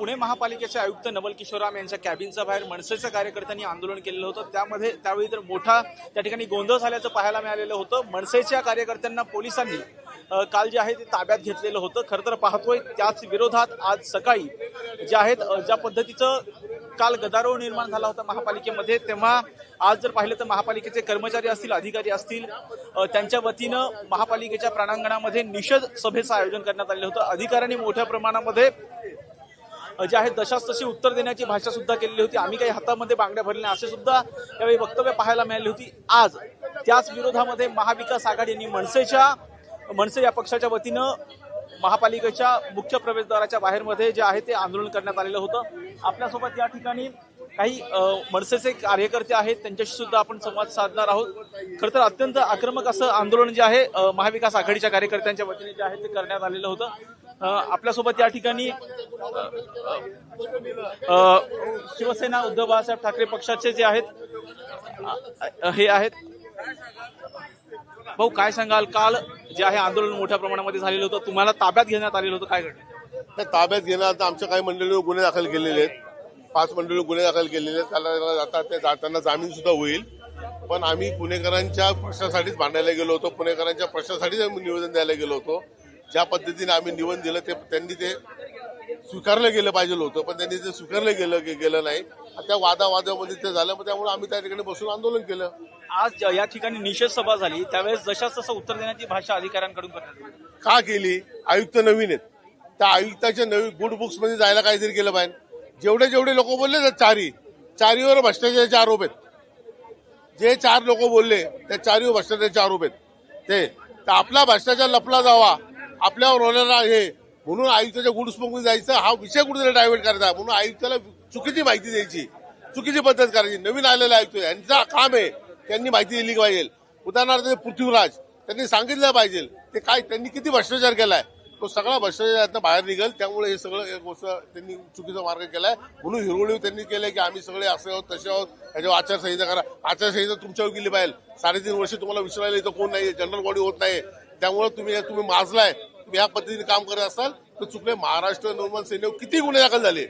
पुणे महापालिकेचे आयुक्त नवल किशोराम यांच्या कॅबिनच्या बाहेर मनसेच्या कार्यकर्त्यांनी आंदोलन केलेलं होतं. त्यामध्ये त्यावेळी तर मोठा त्या ठिकाणी गोंधळ झाल्याचं पाहायला मिळालेलं होतं. मनसेच्या कार्यकर्त्यांना पोलिसांनी काल जे आहे ते ताब्यात घेतलेलं होतं. खरं तर पाहतोय त्याच विरोधात आज सकाळी जे आहेत ज्या पद्धतीचं काल गदारोळ निर्माण झाला होता महापालिकेमध्ये तेव्हा आज जर पाहिलं तर महापालिकेचे कर्मचारी असतील अधिकारी असतील त्यांच्या वतीनं महापालिकेच्या प्राणांगणामध्ये निषेध सभेचं आयोजन करण्यात आलेलं होतं. अधिकाऱ्यांनी मोठ्या प्रमाणामध्ये जे आहे दशास तशी उत्तर देण्याची भाषा सुद्धा केलेली होती. आम्ही काही हातामध्ये बांगड्या भरल्या नाही असे सुद्धा यावेळी वक्तव्य पाहायला मिळाली होती. आज त्याच विरोधामध्ये महाविकास आघाडी यांनी मनसेच्या मनसे या पक्षाच्या वतीनं महापालिकेच्या मुख्य प्रवेशद्वाराच्या बाहेरमध्ये जे आहे ते आंदोलन करण्यात आलेलं होतं. आपल्यासोबत या ठिकाणी काही मनसेचे कार्यकर्ते आहेत. त्यांच्याशी सुद्धा आपण संवाद साधणार आहोत. खरं तर अत्यंत आक्रमक असं आंदोलन जे आहे महाविकास आघाडीच्या कार्यकर्त्यांच्या वतीने जे आहे ते करण्यात आलेलं होतं. आपल्यासोबत या ठिकाणी शिवसेना उद्धव बाळासाहेब ठाकरे पक्षाचे जे आहेत हे आहेत. भाऊ काय सांगाल? काल जे आहे आंदोलन मोठ्या प्रमाणामध्ये झालेलं होतं. तुम्हाला ताब्यात घेण्यात आलेलं होतं. काय घडलं? त्या ताब्यात घेण्यात आता आमच्या काही मंडळीवर गुन्हे दाखल केलेले आहेत. पाच मंडळी गुन्हे दाखल केलेले आहेत. त्याला जाता ते जाताना जामीन सुद्धा होईल. पण आम्ही पुणेकरांच्या प्रश्नासाठीच भांडायला गेलो होतो. पुणेकरांच्या प्रश्नासाठीच आम्ही निवेदन द्यायला गेलो होतो. ज्या पद्धतीने आम्ही निवेदन दिलं ते त्यांनी ते स्वीकारलं गेलं पाहिजे होतं पण त्यांनी ते स्वीकारलं गेलं गेलं नाही. त्या वादावादामध्ये ते झालं मग त्यामुळे आम्ही त्या ठिकाणी बसून आंदोलन केलं. आज या ठिकाणी निषेध सभा झाली त्यावेळेस जशाच तसं उत्तर देण्याची भाषा अधिकाऱ्यांकडून करण्यात आली का केली? आयुक्त नवीन आहेत. त्या आयुक्ताच्या नवीन गुड बुक्समध्ये जायला काहीतरी केलं पाहिजे. जेवढे जेवढे लोक बोलले ना चारी चारीवर भ्रष्टाचाराचे आरोप आहेत. जे चार लोक बोलले त्या चारीवर भ्रष्टाचाराचे आरोप आहेत. ते तर आपला भ्रष्टाचार लपला जावा. आपल्यावर होणार आहे. म्हणून आयुक्ताच्या गुडमध्ये जायचं हा विषय कुठेतरी डायव्हर्ट करायचा म्हणून आयुक्ताला चुकीची माहिती द्यायची चुकीची पद्धत करायची. नवीन आलेला आयुक्त यांचा काम आहे. त्यांनी माहिती दिली पाहिजे. उदाहरणार्थ पृथ्वीराज त्यांनी सांगितलं पाहिजे. ते काय त्यांनी किती भ्रष्टाचार केलाय? तो सगळा भ्रष्टाचारातनं बाहेर निघेल. त्यामुळे हे सगळं एक गोष्ट त्यांनी चुकीचा मार्ग केलाय. म्हणून हिरवळीव त्यांनी केलंय की आम्ही सगळे असे आहोत तसे आहोत. त्याच्यावर आचारसंहिता करा. आचारसंहिता तुमच्यावर केली पाहिजे. साडेतीन वर्ष तुम्हाला विसरायला इथं कोण नाही जनरल बॉडी होत नाही त्यामुळे तुम्ही तुम्ही माजलाय. या पद्धतीने काम करत असाल तर चुकले महाराष्ट्र नवमान सेनेवर किती गुन्हे दाखल झाले?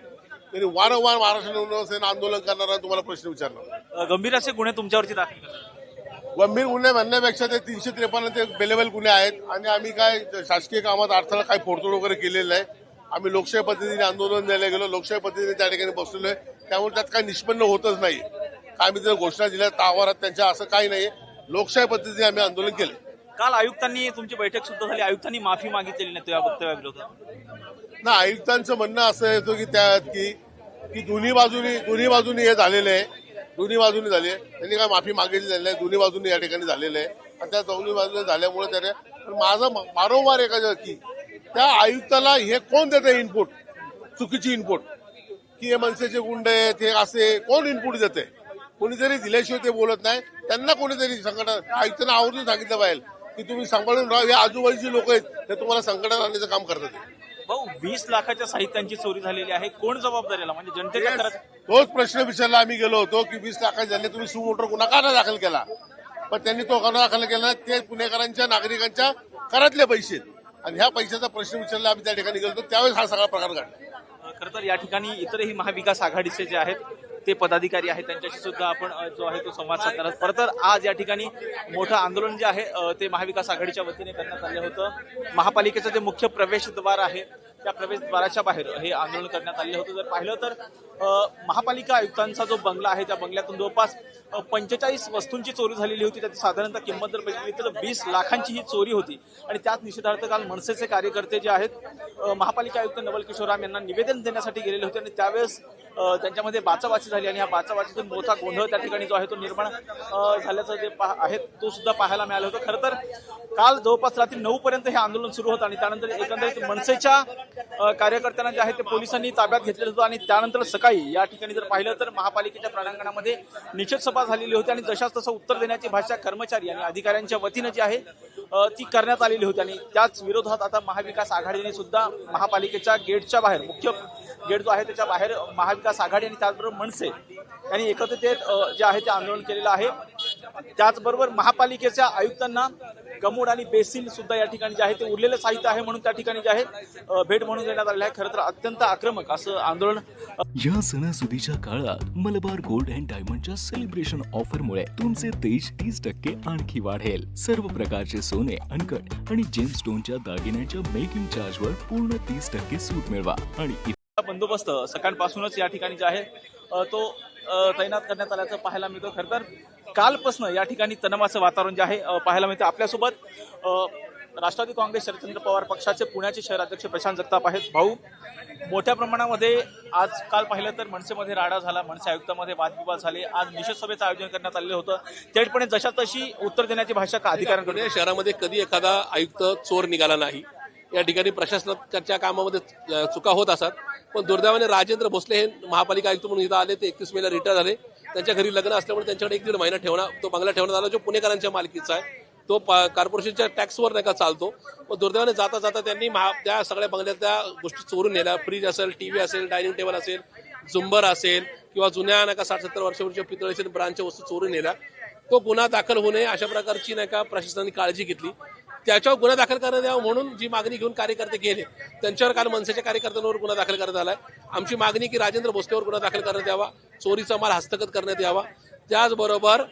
तरी वारंवार महाराष्ट्र नवमान सेना आंदोलन करणारा तुम्हाला प्रश्न विचारणार. गंभीर असे गुन्हे तुमच्यावरती दाखल गंभीर गुन्हे म्हणण्यापेक्षा ते तीनशे त्रेपन्न ते बेलेबल गुन्हे आहेत. आणि आम्ही काय शासकीय कामात अडथळा काही फोडतोड वगैरे केलेलं आहे आम्ही लोकशाही पद्धतीने आंदोलन द्यायला गेलो. लोकशाही पद्धतीने त्या ठिकाणी बसलेलो आहे. त्यामुळे त्यात काही निष्पन्न होतच नाही. काय आम्ही जर घोषणा दिल्या आवारात त्यांच्या असं काही नाही. लोकशाही पद्धतीने आम्ही आंदोलन केलं काल आयुक्तांनी तुमची बैठक सुद्धा झाली. आयुक्तांनी माफी मागितलेली नाही या वक्तव्याविरोधात ना आयुक्तांचं म्हणणं असं येतं की त्यात की की दोन्ही बाजूनी दोन्ही बाजूनी हे झालेलं आहे. दोन्ही बाजूनी झाले त्यांनी काय माफी मागितली नाही. दोन्ही बाजूनी या ठिकाणी झालेलं आहे. आणि त्या दोन्ही बाजूने झाल्यामुळे त्याने पण माझं वारंवार एका की त्या आयुक्ताला हे कोण देते इनपुट चुकीची इनपुट की हे मनसेचे गुंड आहेत हे असे कोण इनपुट देते कोणीतरी दिल्याशिवाय ते बोलत नाही. त्यांना कोणीतरी संघटना आयुक्तांना आवर्जून सांगितलं पाहिजे. की तुम्ही सांभाळून राहा. हे आजूबाजूची लोक आहेत ते तुम्हाला संकटात आणण्याचं काम करतात. भाऊ वीस लाखाच्या साहित्यांची चोरी झालेली आहे. कोण जबाबदार म्हणजे जनतेच्या तोच प्रश्न विचारला आम्ही गेलो होतो की वीस लाखात झाले तुम्ही सुमोटर गुन्हा का नाही दाखल केला पण त्यांनी तो गुन्हा दाखल केला ते पुणेकरांच्या नागरिकांच्या करातले पैसे आहेत. आणि ह्या पैशाचा प्रश्न विचारला आम्ही त्या ठिकाणी गेलो होतो. त्यावेळेस हा सगळा प्रकार घडला. खरं तर या ठिकाणी इतरही महाविकास आघाडीचे जे आहेत ते पदाधिकारी आहेत त्यांच्याशी सुद्धा आपण जो आहे तो संवाद साधणार आहोत. खरं तर आज या ठिकाणी मोठं आंदोलन जे आहे ते महाविकास आघाडीच्या वतीने करण्यात आलं होतं. महापालिकेचं जे मुख्य प्रवेशद्वार आहे त्या प्रवेशद्वाराच्या बाहेर हे आंदोलन करण्यात आले होतं. जर पाहिलं तर महापालिका आयुक्तांचा जो बंगला आहे त्या बंगल्यातून जवळपास पंचेचाळीस वस्तूंची चोरी झालेली होती. त्याची साधारणतः किंमत जर बघितली तर वीस लाखांची ही चोरी होती. आणि त्याच निषेधार्थ काल मनसेचे कार्यकर्ते जे आहेत महापालिका आयुक्त नवल किशोराम यांना निवेदन देण्यासाठी गेलेले होते आणि त्यावेळेस त्यांच्यामध्ये बाचाबाची झाली आणि या बाचाबाचीतून मोठा गोंधळ त्या ठिकाणी जो आहे तो निर्माण झाल्याचं जे आहे तो सुद्धा पाहायला मिळालं होतं. खरं तर काल जवळपास रात्री नऊ पर्यंत हे आंदोलन सुरू होतं आणि त्यानंतर एकंदरीत मनसेच्या कार्यकर्त्यांना जे आहे ते पोलिसांनी ताब्यात घेतलेलं होतं आणि त्यानंतर सकाळी या ठिकाणी जर पाहिलं तर महापालिकेच्या प्रांगणामध्ये निषेध सभा झालेली होती आणि जशाच तसं उत्तर देण्याची भाषा कर्मचारी आणि अधिकाऱ्यांच्या वतीनं जी आहे ती करण्यात आलेली होती. आणि त्याच विरोधात आता महाविकास आघाडीने सुद्धा महापालिकेच्या गेटच्या बाहेर मुख्य गेट जो आहे त्याच्या बाहेर महाविकास आघाडी आणि त्याचबरोबर मनसे यांनी एकत्रित जे आहे ते आंदोलन केलेलं आहे. त्याचबरोबर महापालिकेच्या आयुक्तांना कमोड आणि बेसिल सुद्धा या ठिकाणी जे आहे ते उरलेलं साहित्य आहे म्हणून त्या ठिकाणी जे आहे भेट म्हणून देण्यात आलेलं आहे. खरं तर अत्यंत आक्रमक असं आंदोलन या सणासुदीच्या काळात मलबार गोल्ड अँड डायमंडच्या सेलिब्रेशन ऑफरमुळे तुमचे तेज तीस टक्के आणखी वाढेल. सर्व प्रकारचे सोने अनकट आणि जेम स्टोनच्या दागिन्यांच्या मेकिंग चार्जवर पूर्ण तीस टक्के सूट मिळवा. आणि बंदोबस्त सकाळपासूनच या ठिकाणी जे आहे तो तैनात करण्यात आल्याचं पाहायला मिळतं खरं तर. कालपासून या ठिकाणी तणावाचं वातावरण जे आहे पाहायला मिळतं. आपल्यासोबत राष्ट्रवादी काँग्रेस शरदचंद्र पवार पक्षाचे पुण्याचे शहराध्यक्ष प्रशांत जगताप आहेत. भाऊ मोठ्या प्रमाणामध्ये आज काल पाहिलं तर मनसेमध्ये राडा झाला मनसे आयुक्तामध्ये वादविवाद झाले. आज निषेध सभेचं आयोजन करण्यात आलेलं होतं. थेटपणे जशा तशी उत्तर देण्याची भाषा का अधिकाऱ्यांकडे शहरामध्ये कधी एखादा आयुक्त चोर निघाला नाही या ठिकाणी प्रशासनाच्या कामामध्ये चुका होत असतात. पण दुर्दैवाने राजेंद्र भोसले हे महापालिका आयुक्त म्हणून इथं आले. ते एकतीस मेला रिटायर झाले. त्यांच्या घरी लग्न असल्यामुळे त्यांच्याकडे एक दीड महिना ठेवणार तो बंगला ठेवण्यात आला जो पुणेकरांच्या मालकीचा आहे. तो पा- कॉर्पोरेशनच्या टॅक्सवर नाही का चालतो. पण दुर्दैवाने जाता जाता त्यांनी महा त्या सगळ्या बंगल्यातल्या गोष्टी चोरून नेल्या. फ्रीज असेल टी व्ही असेल डायनिंग टेबल असेल झुंबर असेल किंवा जुन्या नाही का साठ सत्तर वर्षापूर्वीच्या पितळेच्या ब्रांचच्या वस्तू चोरून नेल्या. तो गुन्हा दाखल होऊ नये अशा प्रकारची नाही का प्रशासनाने काळजी घेतली. त्याच्यावर गुन्हा दाखल करण्यात यावा म्हणून जी मागणी घेऊन कार्यकर्ते गेले त्यांच्यावर काल मनसेच्या कार्यकर्त्यांवर गुन्हा दाखल करण्यात आलाय. आमची मागणी की राजेंद्र भोसलेवर गुन्हा दाखल करण्यात यावा चोरीचा माल हस्तगत करण्यात यावा. त्याचबरोबर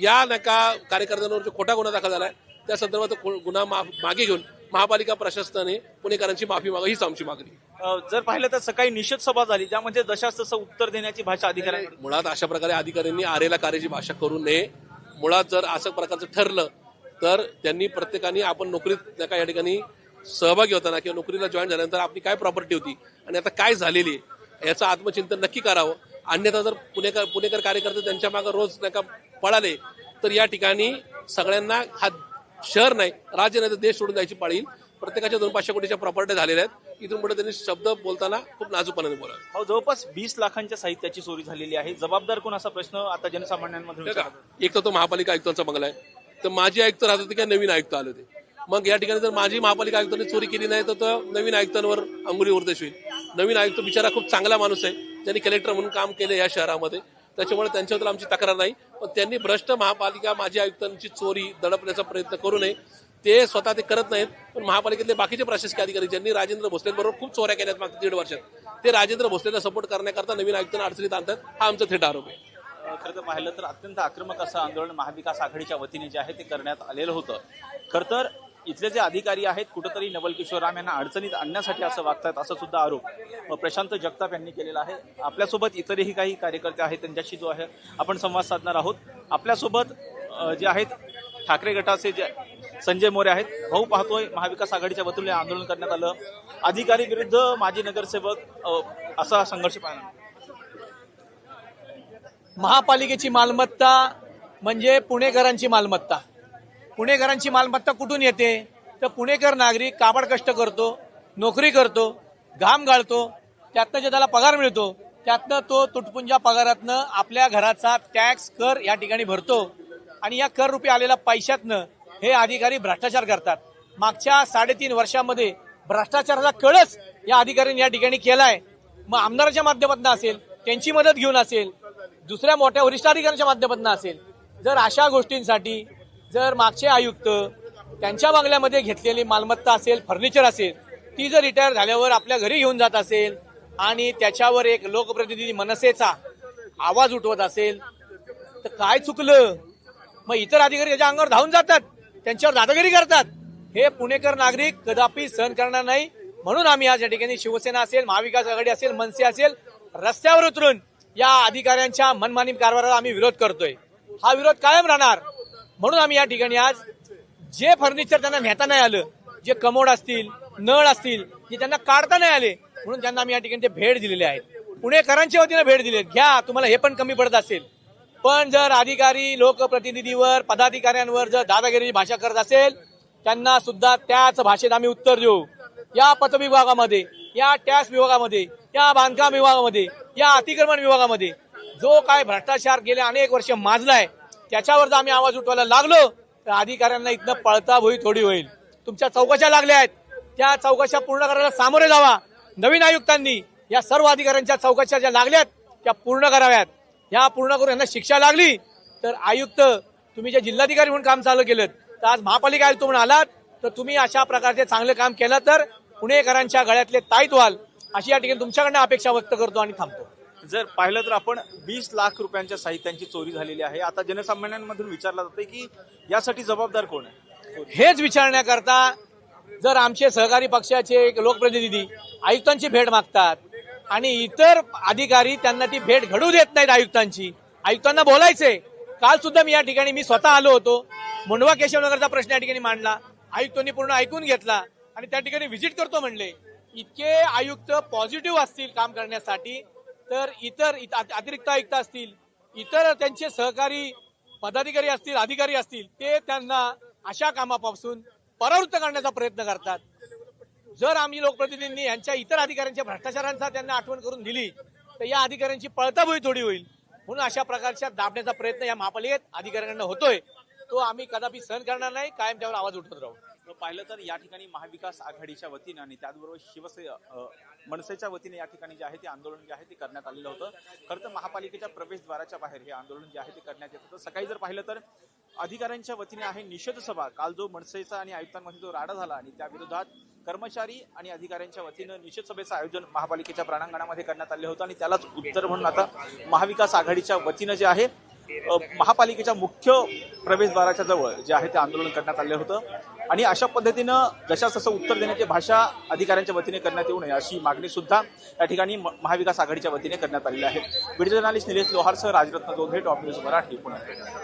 या नका कार्यकर्त्यांवर जो खोटा गुन्हा दाखल झालाय त्या संदर्भात गुन्हा माफ- मागे घेऊन महापालिका प्रशासनाने पुणेकरांची माफी मागा हीच आमची मागणी. आहे. जर पाहिलं तर सकाळी निषेध सभा झाली ज्यामध्ये जशास तसं उत्तर देण्याची भाषा अधिकाऱ्यांकडे मुळात अशा प्रकारे अधिकाऱ्यांनी आरेला कार्याची भाषा करू नये. मुळात जर असं प्रकारचं ठरलं तर त्यांनी प्रत्येकाने आपण नोकरीत का या ठिकाणी सहभागी होताना किंवा नोकरीला जॉईन झाल्यानंतर आपली काय प्रॉपर्टी होती आणि आता काय झालेली आहे याचं आत्मचिंतन नक्की करावं. अन्यथा जर पुणेकर पुणेकर कार्यकर्ते त्यांच्या मागे रोज नाही का पळाले तर या ठिकाणी सगळ्यांना हा शहर नाही राज्य नाही तर देश सोडून जायची पाळी. प्रत्येकाच्या दोन पाचशे कोटीच्या प्रॉपर्टी झालेल्या आहेत. इथून पुढे त्यांनी शब्द बोलताना खूप नाजूकपणाने बोलावे. हो जवळपास वीस लाखांच्या साहित्याची चोरी झालेली आहे. जबाबदार कोण? असा प्रश्न आता जनसामान्यांमध्ये. एक तर तो महापालिका आयुक्तांचा बंगला आहे. तर माझे आयुक्त राहत होते किंवा नवीन आयुक्त आले होते. मग या ठिकाणी जर माझी महापालिका आयुक्तांनी चोरी केली नाही तर नवीन आयुक्तांवर अंगुरी उर्देश होईल. नवीन आयुक्त बिचारा खूप चांगला माणूस आहे. त्यांनी कलेक्टर म्हणून काम केलं या शहरामध्ये. त्याच्यामुळे त्यांच्याबद्दल आमची तक्रार नाही. पण त्यांनी भ्रष्ट महापालिका माजी आयुक्तांची चोरी दडपण्याचा प्रयत्न करू नये. ते स्वतः ते करत नाहीत. पण महापालिकेतले बाकीचे प्रशासकीय अधिकारी ज्यांनी राजेंद्र भोसलेंबरोबर खूप चोऱ्या केल्यात मागच्या दीड वर्षात ते राजेंद्र भोसलेला सपोर्ट करण्याकरता नवीन आयुक्तांना अडचणीत आणतात. हा आमचा थेट आरोप आहे. खरं तर पाहिलं तर अत्यंत आक्रमक असं आंदोलन महाविकास आघाडीच्या वतीने जे आहे ते करण्यात आलेलं होतं. खरं तर इथले जे अधिकारी आहेत कुठंतरी नवल किशोर राम यांना अडचणीत आणण्यासाठी असं वागतात असा सुद्धा आरोप प्रशांत जगताप यांनी केलेला आहे. आपल्यासोबत इतरही काही कार्यकर्ते आहेत त्यांच्याशी जो आहे आपण संवाद साधणार आहोत. आपल्यासोबत जे आहेत ठाकरे गटाचे जे संजय मोरे आहेत भाऊ पाहतोय महाविकास आघाडीच्या वतीने आंदोलन करण्यात आलं. अधिकारी विरुद्ध माजी नगरसेवक असा संघर्ष पाहायला महापालिकेची मालमत्ता म्हणजे पुणेकरांची मालमत्ता. पुणेकरांची मालमत्ता कुठून येते? तर पुणेकर नागरिक काबड कष्ट करतो नोकरी करतो घाम गाळतो त्यातनं जे त्याला पगार मिळतो त्यातनं तो तुटपुंजा पगारातनं आपल्या घराचा टॅक्स कर या ठिकाणी भरतो आणि या कर रुपये आलेल्या पैशातनं हे अधिकारी भ्रष्टाचार करतात. मागच्या साडेतीन वर्षामध्ये भ्रष्टाचाराचा कळच या अधिकाऱ्यांनी या ठिकाणी केलाय. मग आमदाराच्या माध्यमातून असेल त्यांची मदत घेऊन असेल दुसऱ्या मोठ्या वरिष्ठ अधिकाऱ्यांच्या माध्यमातून असेल. जर अशा गोष्टींसाठी जर मागचे आयुक्त त्यांच्या बंगल्यामध्ये घेतलेली मालमत्ता असेल फर्निचर असेल ती जर रिटायर झाल्यावर आपल्या घरी घेऊन जात असेल आणि त्याच्यावर एक लोकप्रतिनिधी मनसेचा आवाज उठवत असेल तर काय चुकलं? मग इतर अधिकारी त्याच्या अंगावर धावून जातात त्यांच्यावर दादागिरी करतात. हे पुणेकर नागरिक कदापि सहन करणार नाही. म्हणून आम्ही आज या ठिकाणी शिवसेना असेल महाविकास आघाडी असेल मनसे असेल रस्त्यावर उतरून या अधिकाऱ्यांच्या मनमानी कारभाराला आम्ही विरोध करतोय. हा विरोध कायम राहणार. म्हणून आम्ही या ठिकाणी आज जे फर्निचर त्यांना नेता नाही आलं जे कमोड असतील नळ असतील जे त्यांना काढता नाही आले म्हणून त्यांना आम्ही या ठिकाणी ते भेट दिलेले आहेत पुणेकरांच्या वतीने भेट दिली घ्या तुम्हाला हे पण कमी पडत असेल. पण जर अधिकारी लोकप्रतिनिधीवर पदाधिकाऱ्यांवर जर दादागिरीची भाषा करत असेल त्यांना सुद्धा त्याच भाषेत आम्ही उत्तर देऊ. या पथविभागामध्ये या टॅक्स विभागामध्ये या बांधकाम विभागामध्ये या अतिक्रमण विभागामध्ये जो काय भ्रष्टाचार गेले अनेक वर्ष माजलाय त्याच्यावर जर आम्ही आवाज उठवायला लागलो तर अधिकाऱ्यांना इथनं पळता भोई थोडी होईल. तुमच्या चौकशा लागल्या आहेत. त्या चौकशा पूर्ण करायला सामोरे जावा. नवीन आयुक्तांनी या सर्व अधिकाऱ्यांच्या चौकशा ज्या लागल्यात त्या पूर्ण कराव्यात. या पूर्ण करून यांना शिक्षा लागली तर आयुक्त तुम्ही जे जिल्हाधिकारी म्हणून काम चालू केलं तर आज महापालिका आयुक्त म्हणून आलात तर तुम्ही अशा प्रकारचे चांगलं काम केलं तर पुणेकरांच्या गळ्यातले ताईत व्हाल अशी या ठिकाणी तुमच्याकडनं अपेक्षा व्यक्त करतो आणि थांबतो. जर पाहिलं तर आपण वीस लाख रुपयांच्या साहित्यांची चोरी झालेली आहे. आता जनसामान्यांमधून विचारलं जातंय की यासाठी जबाबदार कोण आहे? हेच विचारण्याकरता जर आमचे सहकारी पक्षाचे लोकप्रतिनिधी आयुक्तांची भेट मागतात आणि इतर अधिकारी त्यांना ती भेट घडू देत नाहीत आयुक्तांची आयुक्तांना बोलायचे काल सुद्धा मी या ठिकाणी मी स्वतः आलो होतो. मुंडवा केशवनगरचा प्रश्न या ठिकाणी मांडला. आयुक्तांनी पूर्ण ऐकून घेतला. आणि त्या ठिकाणी व्हिजिट करतो म्हणले. इतके आयुक्त पॉझिटिव्ह असतील काम करण्यासाठी तर इतर इत- अतिरिक्त आयुक्त असतील इतर त्यांचे सहकारी पदाधिकारी असतील अधिकारी असतील ते त्यांना अशा कामापासून परावृत्त करण्याचा प्रयत्न करतात. जर आम्ही लोकप्रतिनिधींनी यांच्या इतर अधिकाऱ्यांच्या भ्रष्टाचारांचा त्यांना आठवण करून दिली तर या अधिकाऱ्यांची पळताभुई थोडी होईल. म्हणून अशा प्रकारच्या दाबण्याचा प्रयत्न या महापालिकेत अधिकाऱ्यांकडनं होतोय. तो आम्ही कदापि सहन करणार नाही कायम त्यावर आवाज उठवत राहू. पाहिलं तर या ठिकाणी महाविकास आघाडीच्या वतीनं आणि त्याचबरोबर शिवसेना मनसेच्या वतीने या ठिकाणी जे आहे ते आंदोलन जे आहे ते करण्यात आलेलं होतं. खरं तर महापालिकेच्या प्रवेशद्वाराच्या बाहेर हे आंदोलन जे आहे ते करण्यात येत होतं. सकाळी जर पाहिलं तर अधिकाऱ्यांच्या वतीने आहे निषेध सभा काल जो मनसेचा आणि आयुक्तांमध्ये जो राडा झाला आणि त्या विरोधात कर्मचारी आणि अधिकाऱ्यांच्या वतीनं निषेध सभेचं आयोजन महापालिकेच्या प्रांगणामध्ये करण्यात आले होतं आणि त्यालाच उत्तर म्हणून आता महाविकास आघाडीच्या वतीनं जे आहे महापालिकेच्या मुख्य प्रवेशद्वाराच्या जवळ जे आहे ते आंदोलन करण्यात आलं होतं. आणि अशा पद्धतीनं जशा तसं उत्तर देण्याची भाषा अधिकाऱ्यांच्या वतीने करण्यात येऊ नये अशी मागणी सुद्धा या ठिकाणी म- महाविकास आघाडीच्या वतीने करण्यात आलेली आहे. व्हिडिओ जर्नालिस्ट निलेश लोहारसह राजरत्न जोधे टॉप न्यूज मराठी पुणे.